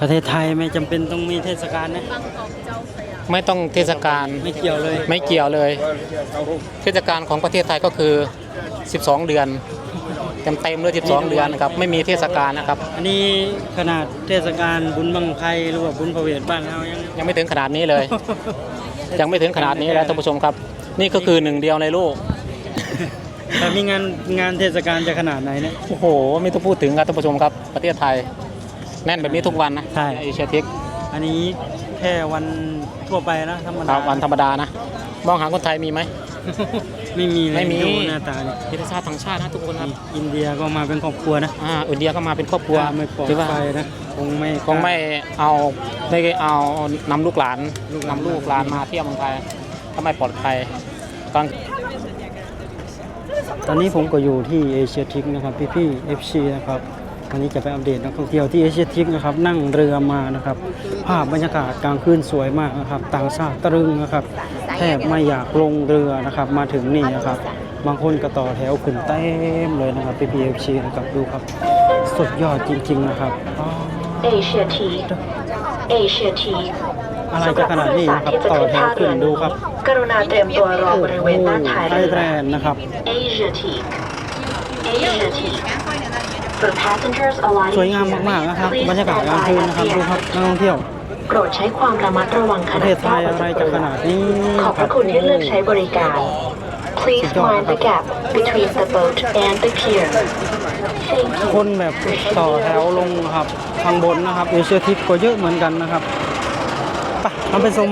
ประเทศไทยไม่จำเป็นต้องมีเทศกาลนะไม่ต้องเทศกาลไม่เกี่ยวเลย ไม่เกี่ยวเลย เทศกาลของประเทศไทยก็คือ 12 เดือนเต็มเต็มๆเลย12 เดือนนะครับไม่มีเทศกาลนะครับ อันนี้ขนาดเทศกาลบุญบังไพหรือว่าบุญพระเวทบ้านเรายัง ยังไม่ถึงขนาดนี้เลย ยังไม่ถึงขนาดนี้แล้วท่านผู้ชมครับ นี่ก็คือหนึ่งเดียวในโลก แต่มีงานงานเทศกาลจะขนาดไหนเนี่ยโอ้โห ไม่ต้องพูดถึงครับท่านผู้ชมครับ ประเทศไทย แน่นแบบนี้ทุกวันนะใช่ เอเชียทิกอันนี้แค่วันทั่วไปนะธรรมคดารับวันธรรมดานะ มองหาคนไทยมีไหม ไม่มีเลยไม่มี ดูหน้าตาเนี่ยพิธีชาติทั้งชาตินะทุกคนครับอินเดียก็มาเป็นครอบครัวนะอ่าอินเดียก็มาเป็นครอบครัวไม่ปลอดถือว่าภัยนะคงไม่ คงไม่เอาไม่เอานำลูกหลานลูกหลานนำลูกหลานมาเที่ยวเมืองไทยก็ไม่ปลอดภัยกลาง ตอนนี้ผมก็อยู่ที่เอเชียทิกนะครับพี่พี่เอฟซีนะครับ วันนี้จะไปอัปเดตนักท่องเที่ยวที่เอเชียทิกนะครับนั่งเรือมานะครับ ภาพบรรยากาศกลางคืนสวยมากนะครับ ต่างชาติตรึงนะครับแทบไม่อยากลงเรือนะครับ มาถึงนี่นะครับ บางคนก็ต่อแถวขึ้นเต็มเลยนะครับพี่พี่เอฟซีนะครับดูครับสุดยอดจริง ๆนะครับอ๋อเอเชียทีเอเชียทีอะไรจะขนาดนี้นะครับต่อแถวขึ้นดูครับ กรุณาเตรียมตัวรอบริเวณด้านท้ายไทเรืยอแลนด์นะครับ Asia Teak Asia Teak For passengers alighting สวยงามมากๆนะครับบรรยากาศกลางคืนนะครับดูครับนักท่องเที่ยวโปรดใช้ความระมัดระวังขประณะเทศไทยอะไรจะขนาดนี้ขอบพระคุณที่เลือกใช้บริการ Please mind the gap between the boat and the pier Thank you คนแบบต่อแถวลงครับทางบนนะครับเอเชียทิกก็เยอะเหมือนกันนะครับไปเราไปชม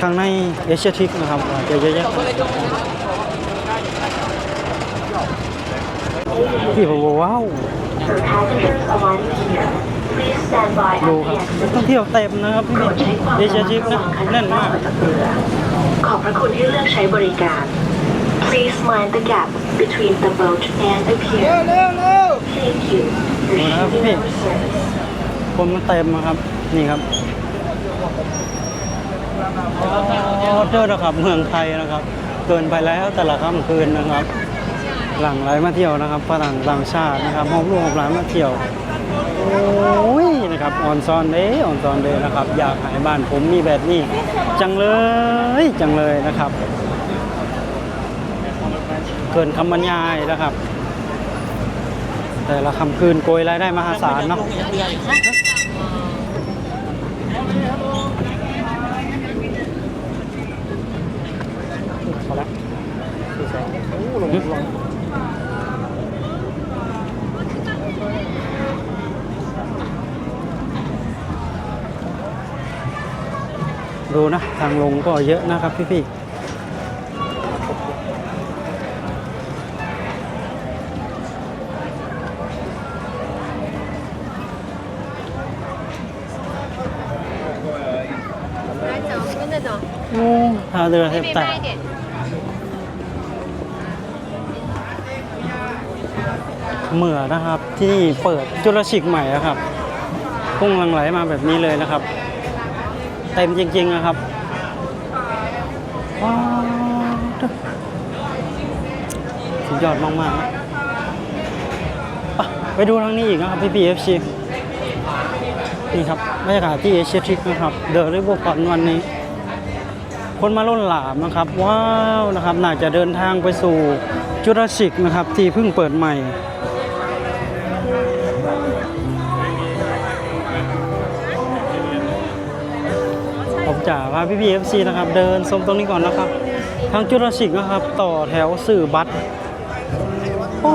ข้างในเอเชียทิกนะครับว่าจะเยอะแยะพี่บอกว่าว้าว For passengers alighting here Please stand by ดู at ครับ the นัก exit ท่องเที่ยวเต็มนะครับโปรดใช้ความเอระเชียมัดทิกระนะวังขณะแน่นก้ามาวกออกจากเรือขอบพระคุณที่เลือกใช้บริการ Please mind the gap between the boat and the pier Thank you for ดูนะครับ choosing พี่ our service คนมันเต็มนะครับ นี่ครับอ๋อเจอนะครับเมืองไทยนะครับ เกินไปแล้วแต่ละค่ำคืนนะครับ หลังไหลมาเที่ยวนะครับฝรั่งต่างชาตินะครับห้องลูกของร้านมาเที่ยวโอ้ยนะครับออนซอนเด้ออนซอนเด้นะครับ อยากให้บ้านผมมีแบบนี้ จังเลยจังเลยนะครับเกินคำบรรยายนะครับ แต่ละคำคืนโกยรายได้มหาศาลเนาะพอละลงลง ดูนะ ทางลงก็เยอะนะครับพี่ๆโอ้ท่าเรือแทบแตกเหมือนะครับที่เปิดจุลศิกใหม่นะครับพุ่งลังไหลมาแบบนี้เลยนะครับ เต็มจริงๆนะครับว้าวสุดยอดมากๆไปดูทางนี้อีกนะครับพี่พีเอฟซีนี่ครับบรรยากาศที่เอเชียทริกนะครับ เดอะริเวอร์พอร์ตวันนี้ คนมาล้นหลามนะครับ ว้าวนะครับ น่าจะเดินทางไปสู่จุราสิกนะครับ ที่เพิ่งเปิดใหม่ จะพาพี่พีเอฟซีนะครับ เดินชมตรงนี้ก่อนนะครับ ทางจุลศิกนะครับ ต่อแถวสื่อบัตรโอ้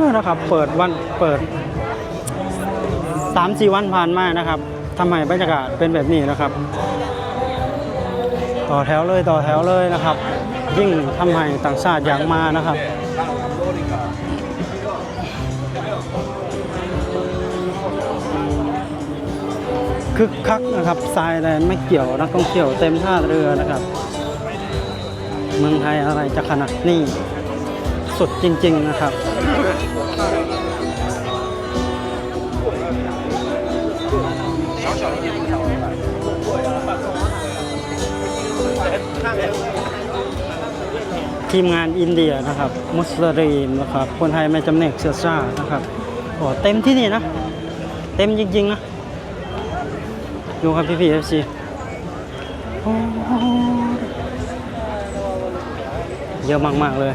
ด้วยนะครับ เปิดวันเปิดสามสี่วันผ่านมานะครับทำไมบรรยากาศเป็นแบบนี้นะครับ ต่อแถวเลยต่อแถวเลยนะครับ ยิ่งทำให้ต่างชาติอยากมานะครับ คึกคักนะครับทรายแลนไม่เกี่ยวนักท่องเที่ยวเต็มท่าเรือนะครับ เมืองไทยอะไรจะขนาดนี้สุดจริง ๆนะครับทีมงานอินเดียนะครับ มุสลิมนะครับ คนไทยไม่จำเนกเชื้อชานะครับโอ้เต็มที่นี่นะ เต็มจริง ๆ นะ ดูครับพี่พี่เอฟซีเยอะมากๆเลย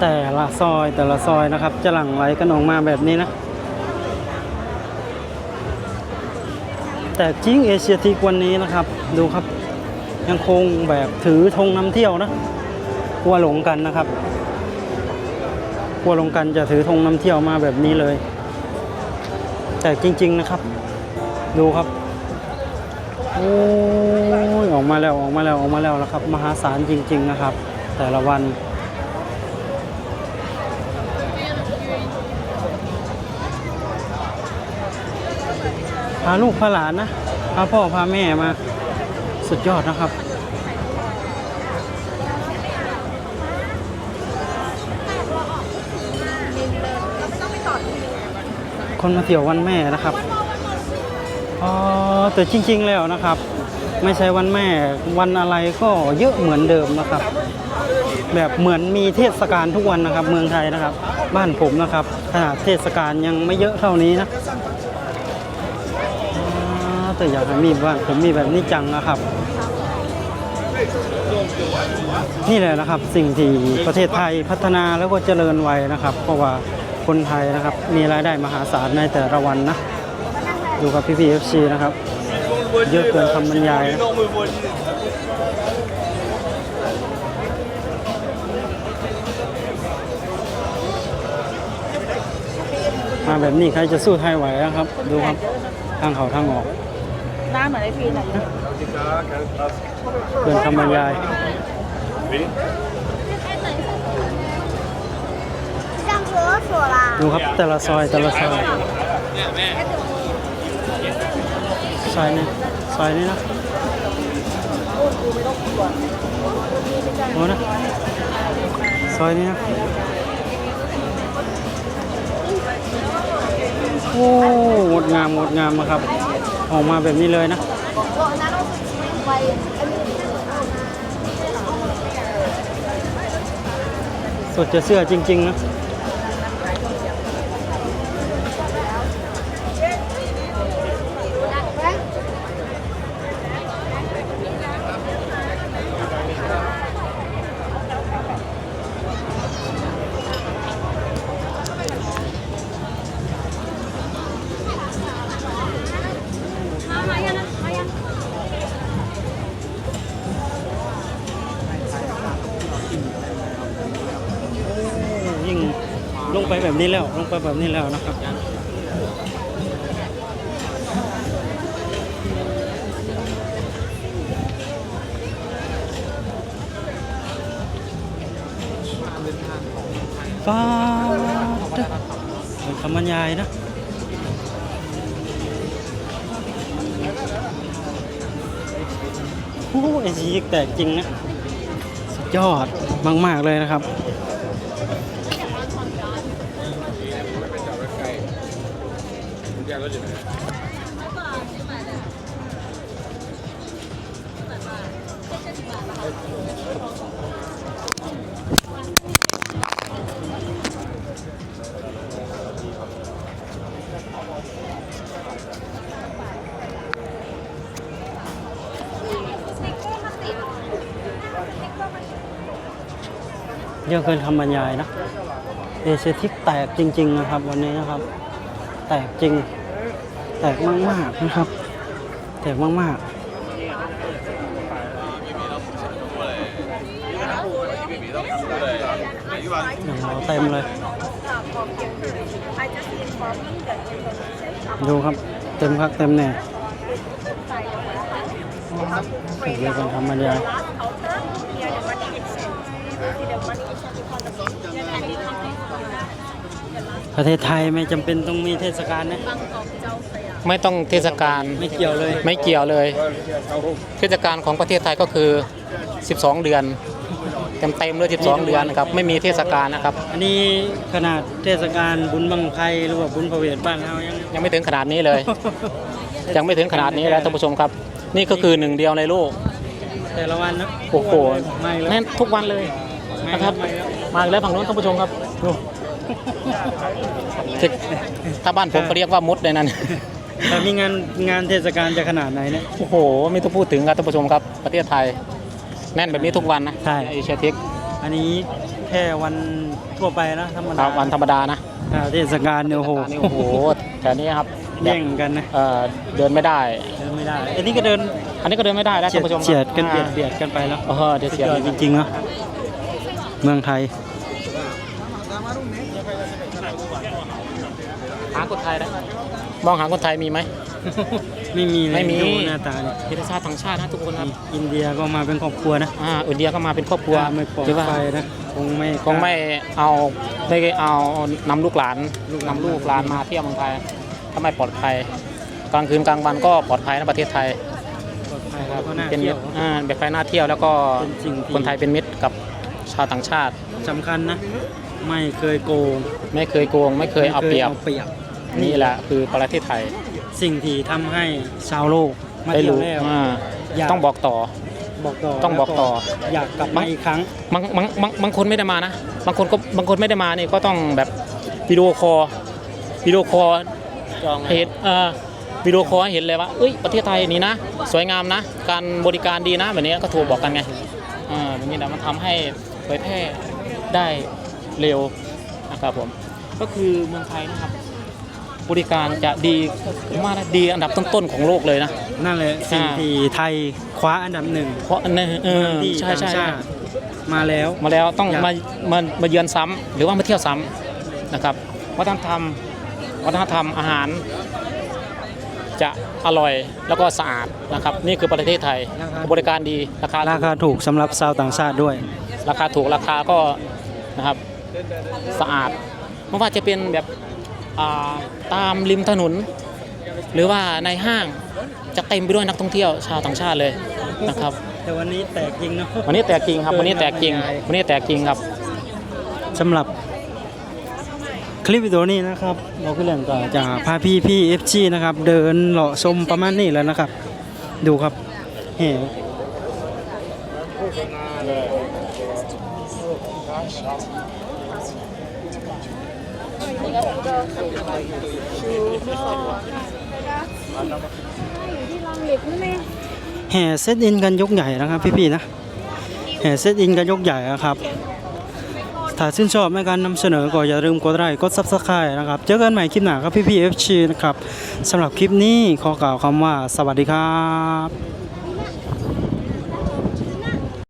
แต่ละซอยแต่ละซอยนะครับ จะหลั่งไหลกันออกมาแบบนี้นะ แต่จริงเอเชียทีกวันนี้นะครับ ดูครับ ยังคงแบบถือธงนำเที่ยวนะกลัวหลงกันนะครับกลัวหลงกันจะถือธงนำเที่ยวมาแบบนี้เลย แต่จริง ๆนะครับ ดูครับโอ้ยออกมาแล้วออกมาแล้วออกมาแล้วแล้วครับ มหาศาลจริง ๆ นะครับ แต่ละวัน พาลูกพาหลานนะ พาพ่อพาแม่มาสุดยอดนะครับ คนมาเที่ยววันแม่นะครับอ๋อแต่จริง ๆ แล้วนะครับ ไม่ใช่วันแม่วันอะไรก็เยอะเหมือนเดิมนะครับ แบบเหมือนมีเทศกาลทุกวันนะครับ เมืองไทยนะครับ บ้านผมนะครับขนาดเทศกาลยังไม่เยอะเท่านี้นะ แต่อยากให้มีบ้านผมมีแบบนี้จังนะครับ นี่แหละนะครับสิ่งที่ประเทศไทยพัฒนาแล้วก็เจริญไว้นะครับ เพราะว่าคนไทยนะครับมีรายได้มหาศาลในแต่ละวันนะดูกับพี่พีเอฟซีนะครับ เยอะเกินคำบรรยายนะมาแบบนี้ใครจะสู้ไทยไหวนะครับ ดูครับ ทางเขาทางออก หน้าเหมือนไอพีนอะเพื่อนคำบรรยายดูครับแต่ละซอยแต่ละซอยซอยนี้ซอยนี้นะโอ้นะซอยนี้นะโอ้งดงามงดงามนะครับ ออกมาแบบนี้เลยนะสดจะเสื้อจริง ๆ นะ แบบนี้แล้วลงไปแบบนี้แล้วนะครับฟ้าดเป็นคำบรรยายนะโอ้ไอซีแตกจริงนะ สุดยอดมาก ๆ เลยนะครับ เยอะเกินคำบรรยายนะ เอเชียทิกแตกจริง ๆ นะครับ วันนี้นะครับ แตกจริง แตกมากๆนะครับ แตกมากๆอย่างเราเต็มเลย ดูครับ เต็มครับเต็มแน่เยอะเกินคำบรรยายประเทศไทยไม่จำเป็นต้องมีเทศกาลนะ ไม่ต้องเทศกาลไม่เกี่ยวเลยไม่เกี่ยวเลย เทศกาลของประเทศไทยก็คือ 12 เดือนเต็มเต็มๆเลย12 เดือนนะครับไม่มีเทศกาลนะครับ อันนี้ขนาดเทศกาลบุญบังไพหรือว่าบุญพระเวทบ้านเรายังยังไม่ถึงขนาดนี้เลย ยังไม่ถึงขนาดนี้แล้วท่านผู้ชมครับ นี่ก็คือหนึ่งเดียวในโลกแต่ละวันนะโอ้โหไม่แล้วแน่นทุกวันเลยนะครับไม่แล้วมาอีกแล้วฝั่งนู้นท่านผู้ชมครับดูที่ถ้าบ้านผมก็เรียกว่ามดเลยนั่น แต่มีงานงานเทศกาลจะขนาดไหนเนี่ย โอ้โห ไม่ต้องพูดถึงครับท่านผู้ชมครับ ประเทศไทย แน่นแบบนี้ทุกวันนะใช่ เอเชียทิกอันนี้แค่วันทั่วไปนะธรรมคดารับวันธรรมดานะอ่าเทศกาลเนี่ยโอ้โหนี่โอ้โหแต่นี้ครับแย่งกันนะเอ่อเดินไม่ได้ เดินไม่ได้ อันนี้ก็เดินอันนี้ก็เดินไม่ได้แล้วเฉีท่ายนดผู้ชมครับเฉียดกันเบียดอ่าเบียดกันไปแล้วเออเดี๋ยวสุเสีดยยอดจริงๆเนาะเมืองไทย หาคนไทยนะมองหาคนไทยมีไหม ไม่มีเลยไม่มี ดูหน้าตาเนี่ยเทศชาติต่างชาตินะทุกคนครับอินเดียก็มาเป็นครอบครัวนะอ่าอินเดียก็มาเป็นครอบครัวไม่ปลอดหรือว่าภัยนะคงไม่คงไม่เอาไม่เอานำลูกหลานลูกหลานนำลูกหลานมาเที่ยวเมืองไทยถ้าไม่ปลอดภัย กลางคืนกลางวันก็ปลอดภัยนะประเทศไทยปลอดภัยแล้วก็น่าเป็นเที่ยวอ่าแบบไปน่าเที่ยวแล้วก็เป็นสิ่งที่คนไทยเป็นมิตรกับชาวต่างชาติ สำคัญนะ ไม่เคยโกงไม่เคยโกง ไม่เคยเอาเปรียบ ไม่คเปรียบ นี่แหละคือประเทศไทยสิ่งที่ทำให้ชาวโลกมาได้เที่ยวรู้แล้วอ่าอยากต้องบอกต่อ บอกต่อต้องบอกต่อ แล้วอยากกลับมาอีกครั้ง บางบางบางบางคนไม่ได้มานะ บางคนก็บางคนไม่ได้มานี่ก็ต้องแบบวิดีโอคอลวิดีโอคอลเห็นเอ่อวิดีโอคอลให้เห็นเลยว่าเอ้ยประเทศไทยนี่นะ สวยงามนะ การบริการดีนะแบบนี้ก็โทรบอกกันไงอ่าแบบนี้แหละมันทำให้เผยแพร่ได้เร็วนะครับผมก็คือเมืองไทยนะครับ บริการจะดีผมว่านะดีอันดับต้นๆของโลกเลยนะ นั่นแหละสิ่งอ่าที่ไทยคว้าอันดับหนึ่งเพราะอันนี้เออที่ใช่ใช่ต่างใช่ชาติมาแล้วมาแล้วต้องอยากมามามาเยือนซ้ำหรือว่ามาเที่ยวซ้ำนะครับวัฒนธรรมวัฒนธรรมอาหาร จะอร่อยแล้วก็สะอาดนะครับ นี่คือประเทศไทยบริการดีราคาราคาถูกสำหรับชาวต่างชาติด้วย ราคาถูกราคาก็นะครับสะอาดไม่ว่าจะเป็นแบบอ่า ตามริมถนน หรือว่าในห้างจะเต็มไปด้วยนักท่องเที่ยวชาวต่างชาติเลยนะครับ แต่วันนี้แตกจริงเนาะวันนี้แตกจริงครับวันนี้แตกจริงวันนี้แตกจริงครับสำหรับคลิปวิดีโอนี้นะครับเราก็เรื่องก็จะพาพี่พี่เอฟซีนะครับ เดินเลาะชมประมาณนี้แล้วนะครับ ดูครับแห่ แห่เซตอินกันยกใหญ่นะครับพี่ๆนะแห่เซตอินกันยกใหญ่นะครับถ้าชื่นชอบในการนำเสนอก็อย่าลืมกดไลค์กดซับสไครต์นะครับ เจอกันใหม่คลิปหน้าครับพี่ๆ FC นะครับสำหรับคลิปนี้ขอกล่าวคำว่าสวัสดีครับ